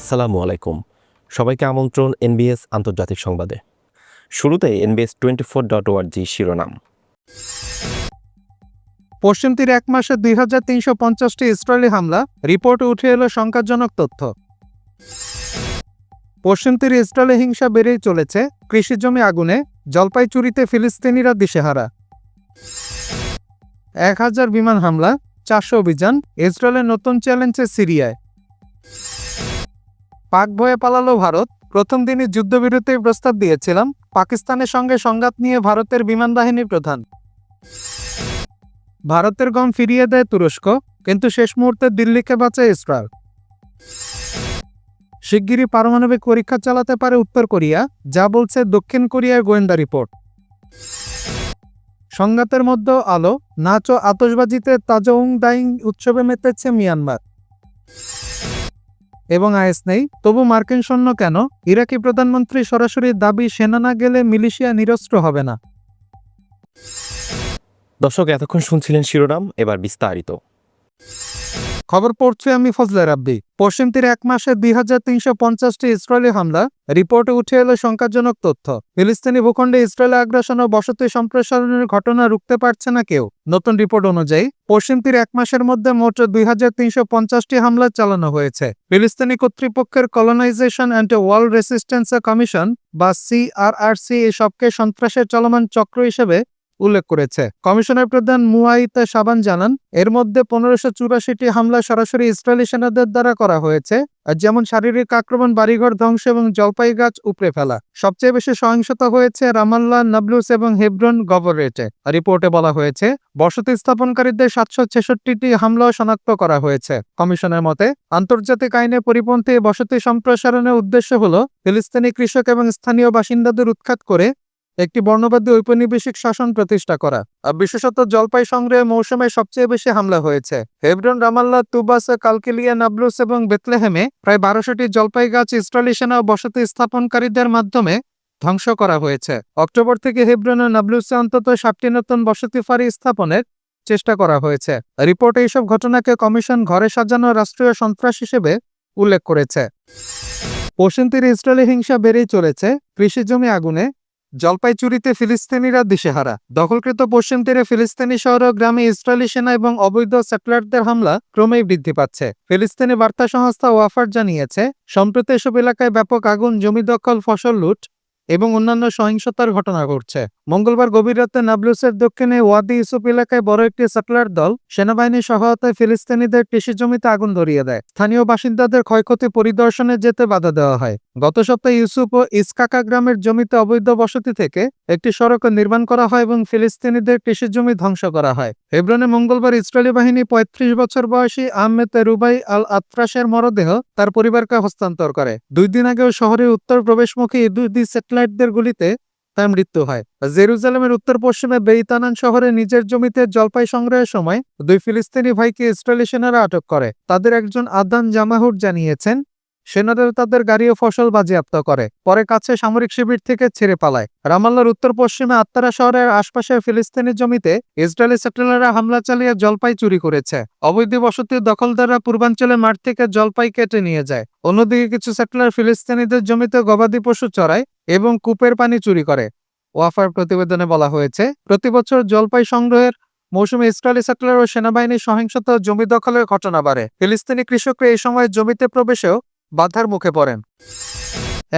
আসসালামু আলাইকুম। সবাইকে আমন্ত্রণ এনবিএস আন্তর্জাতিক সংবাদে। শুরুতে এনবিএস টোয়েন্টি ফোর ডট ওয়ার্জি শিরোনাম। পশ্চিম তীরে এক মাসে দুই হাজার তিনশো পঞ্চাশটি ইসরায়েলি হামলা, রিপোর্টে উঠে এলো শঙ্কাজনক তথ্য। পশ্চিম তীরে ইসরায়েলি হিংসা বেড়েই চলেছে, কৃষি জমি আগুনে জলপাইচুরিতে ফিলিস্তিনিরা দিশেহারা। এক হাজার বিমান হামলা, চারশো অভিযান, ইসরায়েলের নতুন চ্যালেঞ্জে সিরিয়ায়। পাক ভয়ে পালালো ভারত। প্রথম দিনই যুদ্ধবিরতির প্রস্তাব দিয়েছিলাম। পাকিস্তানের সঙ্গে সংঘাত নিয়ে ভারতের বিমান বাহিনী প্রধান। ভারতের গম ফিরিয়ে দেয় তুরস্ক, কিন্তু শেষ মুহূর্তে দিল্লিকে বাঁচায় ইসরায়েল। শিগগিরই পারমাণবিক পরীক্ষা চালাতে পারে উত্তর কোরিয়া, যা বলছে দক্ষিণ কোরিয়ার গোয়েন্দা রিপোর্ট। সংঘাতের মধ্যেও আলো, নাচ ও আতসবাজিতে তাজউং দাইং উৎসবে মেতেছে মিয়ানমার। এবং আয়েস নেই। তবু মার্কিন সৈন্য কেন? ইরাকি প্রধানমন্ত্রী সরাসরি দাবি, সেনা না গেলে মিলিশিয়া নিরস্ত্র হবে না। দর্শক, এতক্ষণ শুনছিলেন শিরোনাম, এবার বিস্তারিত। খবর পড়ছি, আমি ফজলে রাব্বি। পশ্চিম তীরে এক মাসে দুই হাজার তিনশো পঞ্চাশটি ইসরায়েলি হামলা। রিপোর্টে উঠে এলো শঙ্কাজনক তথ্য। ফিলিস্তিনি ভূখণ্ডে ইসরায়েলি আগ্রাসন ও বসতি সম্প্রসারণের ঘটনা রুখতে পারছে না কেউ। নতুন রিপোর্ট অনুযায়ী, পশ্চিম তীরে এক মাসের মধ্যে মোট দুই হাজার তিনশো পঞ্চাশটি হামলা চালানো হয়েছে। ফিলিস্তিনি কর্তৃপক্ষের colonisation and world resistance commission বা সিআরআরসি এই সবকে সন্ত্রাসের চলমান চক্র হিসেবে উল্লেখ করেছে। কমিশনের প্রধান মুয়াইতা সাবান জানান, এর মধ্যে পনেরোশো চুরাশিটি হামলা সরাসরি ইসরায়েলি সেনাদের দ্বারা করা হয়েছে যেমন শারীরিক আক্রমণ, বাড়িঘর ধ্বংস এবং জলপাই গাছ উপড়ে ফেলা। সবচেয়ে বেশি সহিংসতা হয়েছে রামাল্লা, নাবলুস এবং হেব্রন গভরেটে রিপোর্টে বলা হয়েছে, বসতি স্থাপনকারীদের সাতশো ছেষট্টিটি হামলাও শনাক্ত করা হয়েছে। কমিশনের মতে, আন্তর্জাতিক আইনে পরিপন্থী বসতি সম্প্রসারণের উদ্দেশ্য হল, ফিলিস্তিনি কৃষক এবং স্থানীয় বাসিন্দাদের উৎখাত করে একটি বর্ণবাদী ঔপনিবেশিক শাসন প্রতিষ্ঠা করা। বিশেষত জলপাই সংগ্রহে মৌসুমে সবচেয়ে বেশি হামলা হয়েছে। Hebron, Ramallah, Tubas, Qalqilya, Nablus এবং বেতলেহেমে প্রায় বারোশোটি জলপাই গাছ ইসরায়েলি সেনা ও বসতি স্থাপনকারীদের মাধ্যমে ধ্বংস করা হয়েছে। অক্টোবর থেকে হেব্রন ও নাবলুসে অন্তত ষাটটি নতুন বসতি ফাঁড়ি স্থাপনের চেষ্টা করা হয়েছে। রিপোর্টে এইসব ঘটনাকে কমিশন ঘরে সাজানো রাষ্ট্রীয় সন্ত্রাস হিসেবে উল্লেখ করেছে। পশ্চিম তীরে ইসরায়েলি হিংসা বেড়েই চলেছে। কৃষি জমি আগুনে জলপাইচুরিতে ফিলিস্তিনিরা দিশেহারা। দখলকৃত পশ্চিম তীরে ফিলিস্তিনি শহর ও গ্রামে ইসরায়েলি সেনা এবং অবৈধ স্যাটেলাইটদের হামলা ক্রমেই বৃদ্ধি পাচ্ছে। ফিলিস্তিনি বার্তা সংস্থা ওয়াফার জানিয়েছে, সম্প্রতি এসব এলাকায় ব্যাপক আগুন, জমি দখল, ফসল লুট এবং অন্যান্য সহিংসতার ঘটনা ঘটছে। মঙ্গলবার গভীর রাতে নাবলুসের দক্ষিণে ওয়াদি ইউসুফ এলাকায় বড় একটি স্যাটেলাইট দল সেনাবাহিনীর সহায়তায় ফিলিস্তিনিদের কৃষি জমিতে আগুন ধরিয়ে দেয়। স্থানীয় বাসিন্দাদের ক্ষয়ক্ষতি পরিদর্শনে যেতে বাধা দেওয়া হয়। গত সপ্তাহে ইউসুফ ও ইসকাকা গ্রামের জমিতে অবৈধ বসতি থেকে একটি সড়ক নির্মাণ করা হয় এবং ফিলিস্তিনিদের কৃষি জমি ধ্বংস করা হয়। হেব্রনে মঙ্গলবার ইসরায়েলি বাহিনী পঁয়ত্রিশ বছর বয়সী আহমেদ রুবাই আল আত্রাসের মরদেহ তার পরিবারকে হস্তান্তর করে। দুই দিন আগেও শহরের উত্তর প্রবেশমুখী ইদুদি স্যাটেলাইটদের গুলিতে তার মৃত্যু হয়। জেরুজালেমের উত্তর পশ্চিমে বেইতানান শহরে নিজের জমিতে জলপাই সংগ্রহের সময় দুই ফিলিস্তিনি ভাইকে ইসরায়েলি সেনারা আটক করে। তাদের একজন আদান জামাহুর জানিয়েছেন, সেনারা তাদের গাড়ি ও ফসল বাজেয়াপ্ত করে, পরে কাছে সামরিক শিবির থেকে ছেড়ে পালায়। রামাল্লার উত্তর পশ্চিমে আত্মারা শহরের আশপাশের ফিলিস্তিনি জমিতে ইসরায়েলি সেটেলাররা হামলা চালিয়ে জলপাই চুরি করেছে। অবৈধ বসতির দখলদাররা পূর্বাঞ্চলে মাঠ থেকে জলপাই কেটে নিয়ে যায়। অন্যদিকে কিছু সেটেলার ফিলিস্তিনিদের জমিতে গবাদি পশু চড়ায় এবং কূপের পানি চুরি করে। ওয়াফার প্রতিবেদনে বলা হয়েছে, প্রতি বছর জলপাই সংগ্রহের মৌসুমে ইসরায়েলি সেটেলার ও সেনাবাহিনীর সহিংসতা জমি দখলের ঘটনা বাড়ে। ফিলিস্তিনি কৃষকরা এই সময় জমিতে প্রবেশেও বাধার মুখে পড়েন।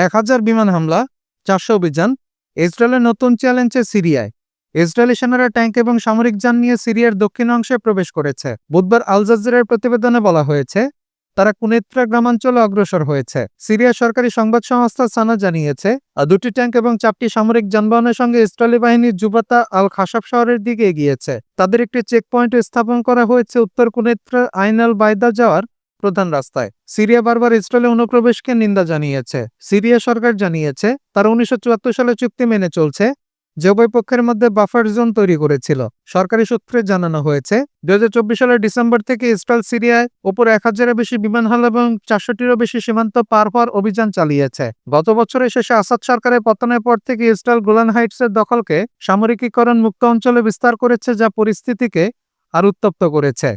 এক হাজার বিমান হামলা, চারশো অভিযান, ইসরায়েলের নতুন চ্যালেঞ্জে সিরিয়ায়। ইসরায়েলি সেনারা ট্যাঙ্ক এবং সামরিক যান নিয়ে সিরিয়ার দক্ষিণ অংশে প্রবেশ করেছে। বুধবার আল জাজিরার প্রতিবেদনে বলা হয়েছে তারা কুনেত্রা গ্রামাঞ্চলে অগ্রসর হয়েছে। সিরিয়া সরকারি সংবাদ সংস্থা সানা জানিয়েছে দুটি ট্যাঙ্ক এবং চারটি সামরিক যানবাহনের সঙ্গে ইসরায়েলি বাহিনীর যুবতা আল খাসাব শহরের দিকে এগিয়েছে। তাদের একটি চেকপয়েন্ট স্থাপন করা হয়েছে উত্তর কুনেত্রা আইনাল বায়দা যাওয়ার প্রধান রাস্তায়। সিরিয়া বারবার ইসরায়েলে অনুপ্রবেশকে নিন্দা জানিয়েছে। সিরিয়া সরকার জানিয়েছে, তারা উনিশশো চুয়াত্তর সালে চুক্তি মেনে চলছে উভয় পক্ষের মধ্যে বাফার জোন তৈরি করেছিল। সরকারি সূত্রে জানানো হয়েছে দু হাজার চব্বিশ সালের ডিসেম্বর থেকে ইসরায়েল সিরিয়ায় উপর এক হাজারের বেশি বিমান হাল এবং চারশোটিরও বেশি সীমান্ত পার হওয়ার অভিযান চালিয়েছে। গত বছরের শেষে আসাদ সরকারের পতনের পর থেকে ইসরায়েল গোলান হাইটসের দখলকে সামরিকীকরণ মুক্ত অঞ্চলে বিস্তার করেছে, যা পরিস্থিতিকে আর উত্তপ্ত করেছে।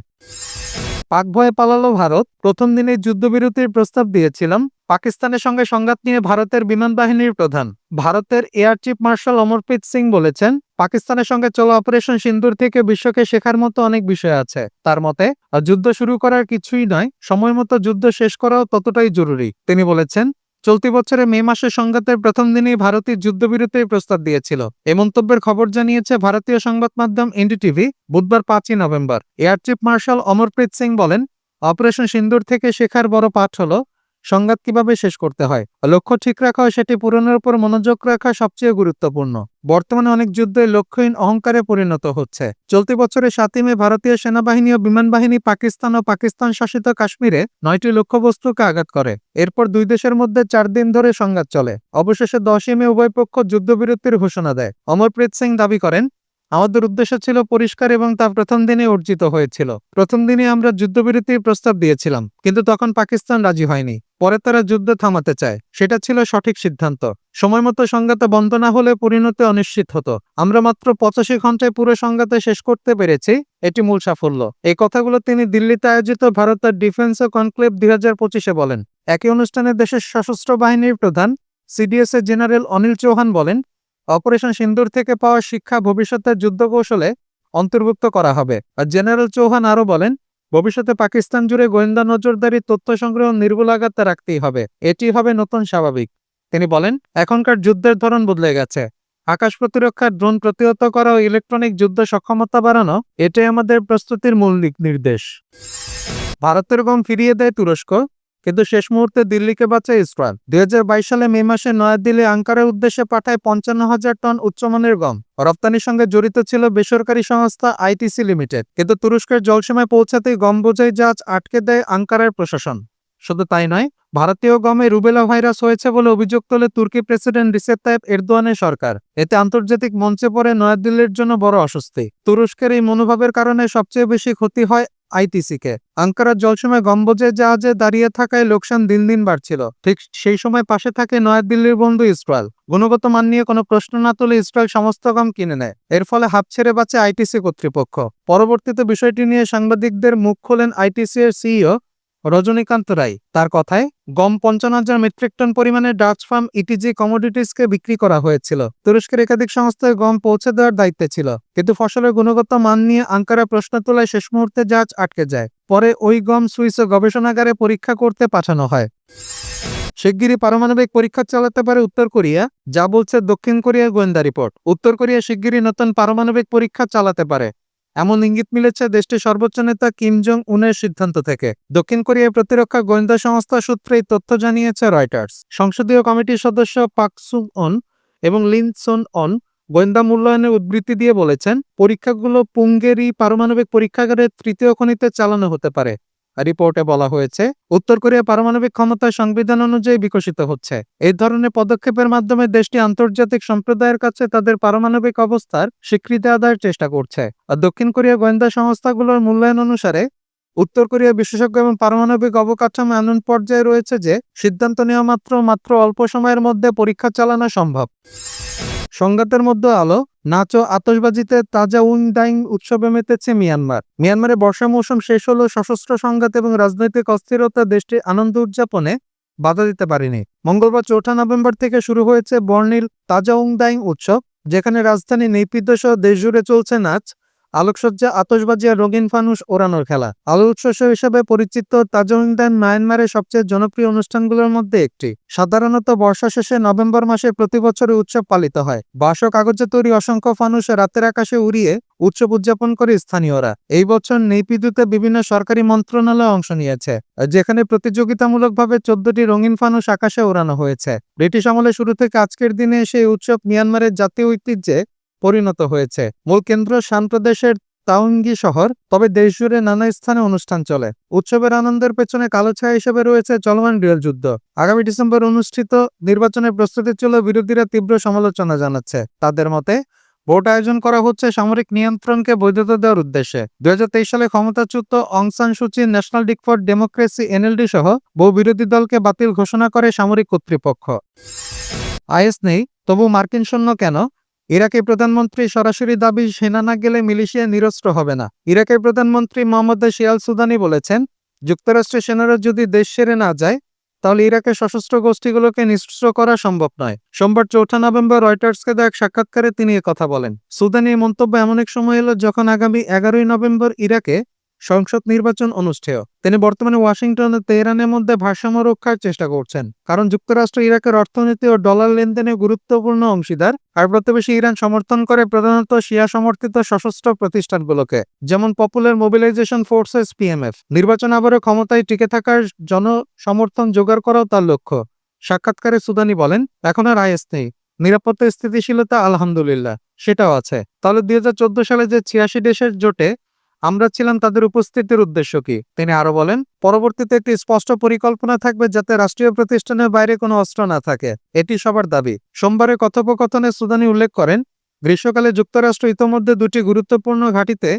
পাক ভয়ে পালালো ভারত। প্রথম দিনে যুদ্ধবিরতির প্রস্তাব দিয়েছিলাম। পাকিস্তানের সঙ্গে সংঘাত নিয়ে ভারতের বিমান বাহিনীর প্রধান। ভারতের air chief marshal Amarpreet Singh বলেছেন, পাকিস্তানের সঙ্গে চলা অপারেশন সিন্দুর থেকে বিশ্বকে শেখার মতো অনেক বিষয় আছে। তার মতে, যুদ্ধ শুরু করার কিছুই নয়, সময় মতো যুদ্ধ শেষ করাও ততটাই জরুরি। তিনি বলেছেন চলতি বছরে মে মাসে সংঘাতের প্রথম দিনেই ভারতীয় যুদ্ধবিরতির প্রস্তাব দিয়েছিল। এ মন্তব্যের খবর জানিয়েছে ভারতীয় সংবাদ মাধ্যম এনডিটিভি বুধবার পাঁচই November. Air chief marshal Amarpreet Singh বলেন, অপারেশন সিন্দুর থেকে শেখার বড় পাঠ হলো সংঘাত কীভাবে শেষ করতে হয়? লক্ষ্য ঠিক রাখা হয়, সেটি পূরণের উপর মনোযোগ রাখা সবচেয়ে গুরুত্বপূর্ণ। বর্তমানে অনেক যুদ্ধে লক্ষ্যহীন অহংকারে পরিণত হচ্ছে। চলতি বছরে সাতই মে ভারতীয় সেনাবাহিনী ও বিমান বাহিনী পাকিস্তান ও পাকিস্তান শাসিত কাশ্মীরে নয়টি লক্ষ্যবস্তুকে আঘাত করে। এরপর দুই দেশের মধ্যে চার দিন ধরে সংঘাত চলে। অবশেষে দশই মে উভয় পক্ষ যুদ্ধবিরতির ঘোষণা দেয়। অমরপ্রীত সিং দাবি করেন আমাদের উদ্দেশ্য ছিল পরিষ্কার এবং তা প্রথম দিনে অর্জিত হয়েছিল। প্রথম দিনে আমরা যুদ্ধবিরতির প্রস্তাব দিয়েছিলাম, কিন্তু তখন পাকিস্তান রাজি হয়নি। পরে তারা যুদ্ধ থামাতে চায়, সেটা ছিল সঠিক সিদ্ধান্ত। সময় মতো সংঘাতে বন্ধ না হলে পরিণতি অনিশ্চিত হতো। আমরা মাত্র পঁচাশি ঘন্টায় পুরো সংঘাতে শেষ করতে পেরেছি, এটি মূল সাফল্য। এই কথাগুলো তিনি দিল্লিতে আয়োজিত ভারতের ডিফেন্স কনক্লেভ দুই হাজার পঁচিশে বলেন। একই অনুষ্ঠানে দেশের সশস্ত্র বাহিনীর প্রধান সিডিএস এর জেনারেল অনিল চৌহান বলেন অপারেশন সিন্দুর থেকে পাওয়া শিক্ষা ভবিষ্যতের যুদ্ধ কৌশলে অন্তর্ভুক্ত করা হবে। আর জেনারেল চৌহান আরও বলেন, ভবিষ্যতে পাকিস্তান জুড়ে গোয়েন্দা নজরদারি, তথ্য সংগ্রহ নির্ভুলাঘাত রাখতেই হবে। এটি হবে নতুন স্বাভাবিক। তিনি বলেন, এখনকার যুদ্ধের ধরন বদলে গেছে। আকাশ প্রতিরক্ষা ড্রোন প্রতিহত করা ও ইলেকট্রনিক যুদ্ধ সক্ষমতা বাড়ানো, এটাই আমাদের প্রস্তুতির মূল নির্দেশ ভারতের গম ফিরিয়ে দেয় তুরস্ক। কিন্তু শেষ মুহূর্তে দিল্লিকে বাঁচায় ইসরায়েল। দুই সালে মে মাসে নয়াদিল্লি আঙ্কারের উদ্দেশ্যে পাঠায় পঞ্চান্ন হাজার টন উচ্চমানের গম। রপ্তানির সঙ্গে জড়িত ছিল বেসরকারি সংস্থা আইটিসি লিমিটেড। কিন্তু তুরস্কের জলসীমায় পৌঁছাতেই গম বোঝাই জাহাজ আটকে দেয় আঙ্কারের প্রশাসন। শুধু তাই নয়, ভারতীয় গমে রুবেলা ভাইরাস হয়েছে বলে অভিযোগ তোলে তুর্কি প্রেসিডেন্ট রিসেপ তাইপ এরদোয়ানের সরকার। এতে আন্তর্জাতিক মঞ্চে পড়ে নয়াদিল্লির জন্য বড় অস্বস্তি। তুরস্কের এই মনোভাবের কারণে সবচেয়ে বেশি ক্ষতি হয় আইটিসিকে। আঙ্কারার জলসময় গম্বজে জাহাজে দাঁড়িয়ে থাকায় লোকসান দিন দিন বাড়ছিল। ঠিক সেই সময় পাশে থাকে নয়াদিল্লির বন্ধু ইসরায়েল। গুণগত মান নিয়ে কোনো প্রশ্ন না তুলে ইসরায়েল সমস্ত গম কিনে নেয়। এর ফলে হাফ ছেড়ে বাঁচে আইটিসি কর্তৃপক্ষ। পরবর্তীতে বিষয়টি নিয়ে সাংবাদিকদের মুখ খোলেন আইটিসি এর সিইও রজনীকান্ত রায়। তার কথায়, গম পঞ্চান্ন হাজার মেট্রিক টন পরিমাণে ডাচ ফার্ম ইটিজি কমোডিটিসকে বিক্রি করা হয়েছিল। তুরস্কের একাধিক সংস্থায় গম পৌঁছে দেওয়ার দায়িত্বে ছিল। কিন্তু ফসলের গুণগত মান নিয়ে আঙ্কারা প্রশ্ন তোলায় শেষ মুহূর্তে জাহাজ আটকে যায়। পরে ওই গম সুইস গবেষণাগারে পরীক্ষা করতে পাঠানো হয়। শিগগিরই পারমাণবিক পরীক্ষা চালাতে পারে উত্তর কোরিয়া, যা বলছে দক্ষিণ কোরিয়ার গোয়েন্দা রিপোর্ট। উত্তর কোরিয়া শিগগিরই নতুন পারমাণবিক পরীক্ষা চালাতে পারে। এমন ইঙ্গিত মিলেছে দেশটির সর্বোচ্চ নেতা কিম জং উনের সিদ্ধান্ত থেকে। দক্ষিণ কোরিয়ার প্রতিরক্ষা গোয়েন্দা সংস্থা সূত্রে এই তথ্য জানিয়েছে রয়টার্স। সংসদীয় কমিটির সদস্য পাক সুং অন এবং লিন সোন অন গোয়েন্দা মূল্যায়নের উদ্বৃত্তি দিয়ে বলেছেন, পরীক্ষাগুলো পুঙ্গেরি পারমাণবিক পরীক্ষাগারের তৃতীয় খনিতে চালানো হতে পারে। রিপোর্টে বলা হয়েছে, উত্তর কোরিয়া পারমাণবিক ক্ষমতা সংবিধান অনুযায়ী বিকশিত হচ্ছে। এই ধরনের পদক্ষেপের মাধ্যমে দেশটি আন্তর্জাতিক সম্প্রদায়ের কাছে তাদের পারমাণবিক অবস্থার স্বীকৃতি আদায়ের চেষ্টা করছে। আর দক্ষিণ কোরিয়া গোয়েন্দা সংস্থাগুলোর মূল্যায়ন অনুসারে, উত্তর কোরিয়া বিশেষজ্ঞ এবং পারমাণবিক অবকাঠামো এমন পর্যায়ে রয়েছে যে, সিদ্ধান্ত নেওয়া মাত্র মাত্র অল্প সময়ের মধ্যে পরীক্ষা চালানো সম্ভব। সংঘাতের মধ্যে আলো, নাচ আতসবাজিতে তাজা উইং ডাইং উৎসবে মেতেছে মিয়ানমার। মিয়ানমারে বর্ষা মৌসুম শেষ হলেও সশস্ত্র সংঘাত এবং রাজনৈতিক অস্থিরতা দেশটির আনন্দ উদযাপনে বাধা দিতে পারেনি। মঙ্গলবার চৌঠা নভেম্বর থেকে শুরু হয়েছে বর্ণিল তাজা উং ডাইং উৎসব, যেখানে রাজধানী নেপিদ্য সহ দেশজুড়ে চলছে নাচ আলোকসজ্জা, আতশবাজি আর রঙিন ফানুস ওড়ানোর খেলা। আলো উৎসব হিসেবে পরিচিত তাজউইংদান মায়ানমারের সবচেয়ে জনপ্রিয় অনুষ্ঠানগুলোর মধ্যে একটি। সাধারণত বর্ষা শেষে নভেম্বর মাসে প্রতি বছর উৎসব পালিত হয়। বাঁশ কাগজে তৈরি অসংখ্য ফানুস রাতের আকাশে উড়িয়ে উৎসব উদযাপন করে স্থানীয়রা। এই বছর নেইপিদুতে বিভিন্ন সরকারি মন্ত্রণালয় অংশ নিয়েছে, যেখানে প্রতিযোগিতামূলকভাবে চোদ্দটি রঙিন ফানুস আকাশে ওড়ানো হয়েছে। ব্রিটিশ আমলে শুরু থেকে আজকের দিনে এসে এই উৎসব মিয়ানমারের জাতীয় ঐতিহ্যে পরিণত হয়েছে। মূল কেন্দ্র শান প্রদেশের তাউঙ্গি শহর, তবে দেশজুড়ে নানা স্থানে অনুষ্ঠান চলে। উৎসবের আনন্দের পেছনে কালো ছায়া হিসেবে রয়েছে চলমান রিয়েল যুদ্ধ। আগামী ডিসেম্বর অনুষ্ঠিত নির্বাচনের প্রস্তুতি চলে বিরোধীরা তীব্র সমালোচনা জানাচ্ছে। তাদের মতে, ভোট আয়োজন করা হচ্ছে সামরিক নিয়ন্ত্রণকে বৈধতা দেওয়ার উদ্দেশ্যে। দুই হাজার তেইশ সালে ক্ষমতাচ্যুত Aung San Suu Kyi national Dick for democracy, NLD সহ বহু বিরোধী দলকে বাতিল ঘোষণা করে সামরিক কর্তৃপক্ষ। আইএস নেই, তবু মার্কিন সৈন্য কেন? ইরাকের প্রধানমন্ত্রী সরাসরি দাবি, সেনা না গেলে মিলিশিয়া নিরস্ত্র হবে না। ইরাকের প্রধানমন্ত্রী মোহাম্মদ শিয়াল সুদানি বলেছেন যুক্তরাষ্ট্রের সেনারা যদি দেশ সেরে না যায়, তাহলে ইরাকের সশস্ত্র গোষ্ঠীগুলোকে নিশ্চিত করা সম্ভব নয়। সোমবার চৌঠা নভেম্বর রয়টার্সকে দেওয়া এক সাক্ষাৎকারে তিনি কথা বলেন। সুদানি মন্তব্য এমন এক সময় এলো যখন আগামী এগারোই নভেম্বর ইরাকে সংসদ নির্বাচন অনুষ্ঠেয়। তিনি বর্তমানে ওয়াশিংটন তেহরানের মধ্যে ভারসাম্য রক্ষার চেষ্টা করছেন। কারণ যুক্তরাষ্ট্র ইরাকের অর্থনীতি ও ডলার লেনদেনে গুরুত্বপূর্ণ অংশীদার। আর প্রতিবেশী ইরান সমর্থন করে প্রধানত শিয়া সমর্থিত সশস্ত্র প্রতিষ্ঠানগুলোকে, যেমন পপুলার মোবিলাইজেশন ফোর্সেস পিএমএফ। নির্বাচন আবারও ক্ষমতায় টিকে থাকার জনসমর্থন জোগাড় করাও তার লক্ষ্য। সাক্ষাৎকারে সুদানি বলেন, এখন আর আইএস নেই। নিরাপত্তা স্থিতিশীলতা আলহামদুলিল্লাহ, সেটাও আছে। তাহলে দুই হাজার চোদ্দ সালে যে ছিয়াশি দেশের জোটে আমরা ছিলাম তাদের উপস্থিতির উদ্দেশ্য কি? তিনি আরও বলেন, পরবর্তীতে একটি স্পষ্ট পরিকল্পনা থাকবে যাতে রাষ্ট্রীয় প্রতিষ্ঠানের বাইরে কোনো অস্ত্র না থাকে। এটি সবার দাবি। সোমবারের কথোপকথনে সুদানি উল্লেখ করেন, গ্রীষ্মকালে যুক্তরাষ্ট্র ইতোমধ্যে দুটি গুরুত্বপূর্ণ ঘাঁটিতে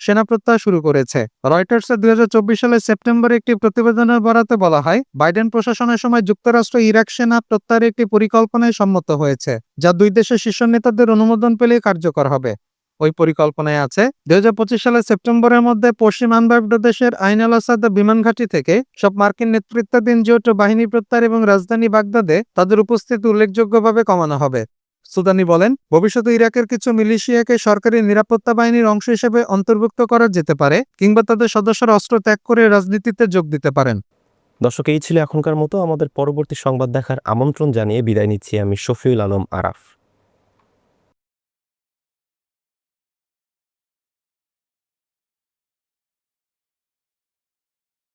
সেনা প্রত্যাহার শুরু করেছে। রয়টার্সের দুই হাজার চব্বিশ সালের সেপ্টেম্বরে একটি প্রতিবেদনের বরাতে বলা হয়, বাইডেন প্রশাসনের সময় যুক্তরাষ্ট্র ইরাক সেনা প্রত্যাহারের একটি পরিকল্পনায় সম্মত হয়েছে, যা দুই দেশের শীর্ষ নেতাদের অনুমোদন পেলে কার্যকর হবে। ওই পরিকল্পনায় আছে। দুই হাজার পঁচিশ সালের সেপ্টেম্বরের মধ্যে পশ্চিম প্রদেশের আইন আল আসাদ বিমান ঘাঁটি থেকে সব মার্কিন নেতৃত্বাধীন জোট বাহিনী প্রত্যাহার এবং রাজধানী বাগদাদে তাদের উপস্থিতি উল্লেখযোগ্যভাবে কমানো হবে। সুদানি বলেন, ভবিষ্যতে ইরাকের কিছু মিলিশিয়াকে সরকারি নিরাপত্তা বাহিনীর অংশ হিসেবে অন্তর্ভুক্ত করা যেতে পারে কিংবা তাদের সদস্যরা অস্ত্র ত্যাগ করে রাজনীতিতে যোগ দিতে পারেন। দর্শক, এই ছিল এখনকার মতো। আমাদের পরবর্তী সংবাদ দেখার আমন্ত্রণ জানিয়ে বিদায় নিচ্ছি আমি শফিউল আলম আরাফ।